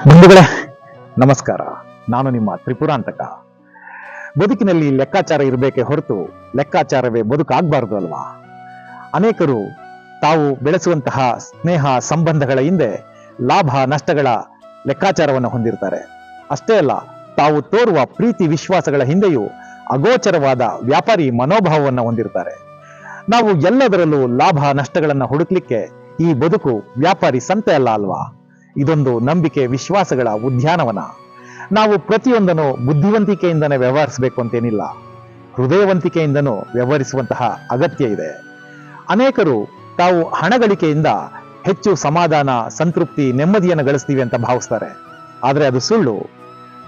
ಬಂಧುಗಳೇ, ನಮಸ್ಕಾರ. ನಾನು ನಿಮ್ಮ ತ್ರಿಪುರಾಂತಕ. ಬದುಕಿನಲ್ಲಿ ಲೆಕ್ಕಾಚಾರ ಇರಬೇಕೆ ಹೊರತು ಲೆಕ್ಕಾಚಾರವೇ ಬದುಕಾಗಬಾರದು ಅಲ್ವಾ? ಅನೇಕರು ತಾವು ಬೆಳೆಸುವಂತಹ ಸ್ನೇಹ, ಸಂಬಂಧಗಳ ಹಿಂದೆ ಲಾಭ, ನಷ್ಟಗಳ ಲೆಕ್ಕಾಚಾರವನ್ನು ಹೊಂದಿರ್ತಾರೆ. ಅಷ್ಟೇ ಅಲ್ಲ, ತಾವು ತೋರುವ ಪ್ರೀತಿ, ವಿಶ್ವಾಸಗಳ ಹಿಂದೆಯೂ ಅಗೋಚರವಾದ ವ್ಯಾಪಾರಿ ಮನೋಭಾವವನ್ನು ಹೊಂದಿರ್ತಾರೆ. ನಾವು ಎಲ್ಲದರಲ್ಲೂ ಲಾಭ, ನಷ್ಟಗಳನ್ನು ಹುಡುಕ್ಲಿಕ್ಕೆ ಈ ಬದುಕು ವ್ಯಾಪಾರಿ ಸಂತೆ ಅಲ್ಲ ಅಲ್ವಾ? ಇದೊಂದು ನಂಬಿಕೆ, ವಿಶ್ವಾಸಗಳ ಉದ್ಯಾನವನ. ನಾವು ಪ್ರತಿಯೊಂದನ್ನು ಬುದ್ಧಿವಂತಿಕೆಯಿಂದನೇ ವ್ಯವಹರಿಸಬೇಕು ಅಂತೇನಿಲ್ಲ. ಹೃದಯವಂತಿಕೆಯಿಂದನೂ ವ್ಯವಹರಿಸುವಂತಹ ಅಗತ್ಯ ಇದೆ. ಅನೇಕರು ತಾವು ಹಣ ಗಳಿಕೆಯಿಂದ ಹೆಚ್ಚು ಸಮಾಧಾನ, ಸಂತೃಪ್ತಿ, ನೆಮ್ಮದಿಯನ್ನು ಗಳಿಸ್ತೀವಿ ಅಂತ ಭಾವಿಸ್ತಾರೆ. ಆದರೆ ಅದು ಸುಳ್ಳು.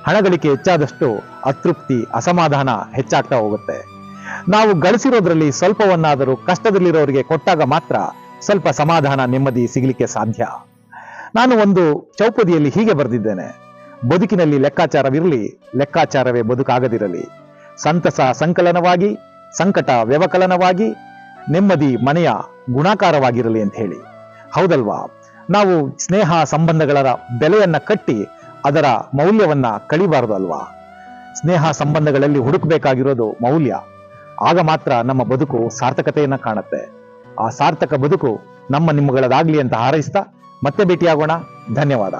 ಹಣ ಗಳಿಕೆ ಹೆಚ್ಚಾದಷ್ಟು ಅತೃಪ್ತಿ, ಅಸಮಾಧಾನ ಹೆಚ್ಚಾಗ್ತಾ ಹೋಗುತ್ತೆ. ನಾವು ಗಳಿಸಿರೋದ್ರಲ್ಲಿ ಸ್ವಲ್ಪವನ್ನಾದರೂ ಕಷ್ಟದಲ್ಲಿರೋರಿಗೆ ಕೊಟ್ಟಾಗ ಮಾತ್ರ ಸ್ವಲ್ಪ ಸಮಾಧಾನ, ನೆಮ್ಮದಿ ಸಿಗಲಿಕ್ಕೆ ಸಾಧ್ಯ. ನಾನು ಒಂದು ಚೌಪದಿಯಲ್ಲಿ ಹೀಗೆ ಬರೆದಿದ್ದೇನೆ. ಬದುಕಿನಲ್ಲಿ ಲೆಕ್ಕಾಚಾರವಿರಲಿ, ಲೆಕ್ಕಾಚಾರವೇ ಬದುಕಾಗದಿರಲಿ. ಸಂತಸ ಸಂಕಲನವಾಗಿ, ಸಂಕಟ ವ್ಯವಕಲನವಾಗಿ, ನೆಮ್ಮದಿ ಮನೆಯ ಗುಣಾಕಾರವಾಗಿರಲಿ ಅಂತ ಹೇಳಿ. ಹೌದಲ್ವಾ? ನಾವು ಸ್ನೇಹ ಸಂಬಂಧಗಳ ಬೆಲೆಯನ್ನ ಕಟ್ಟಿ ಅದರ ಮೌಲ್ಯವನ್ನ ಕಳಿಬಾರದು ಅಲ್ವಾ? ಸ್ನೇಹ ಸಂಬಂಧಗಳಲ್ಲಿ ಹುಡುಕಬೇಕಾಗಿರೋದು ಮೌಲ್ಯ. ಆಗ ಮಾತ್ರ ನಮ್ಮ ಬದುಕು ಸಾರ್ಥಕತೆಯನ್ನ ಕಾಣುತ್ತೆ. ಆ ಸಾರ್ಥಕ ಬದುಕು ನಮ್ಮ ನಿಮ್ಮಗಳದಾಗ್ಲಿ ಅಂತ ಹಾರೈಸ್ತಾ ಮತ್ತೆ ಭೇಟಿಯಾಗೋಣ. ಧನ್ಯವಾದ.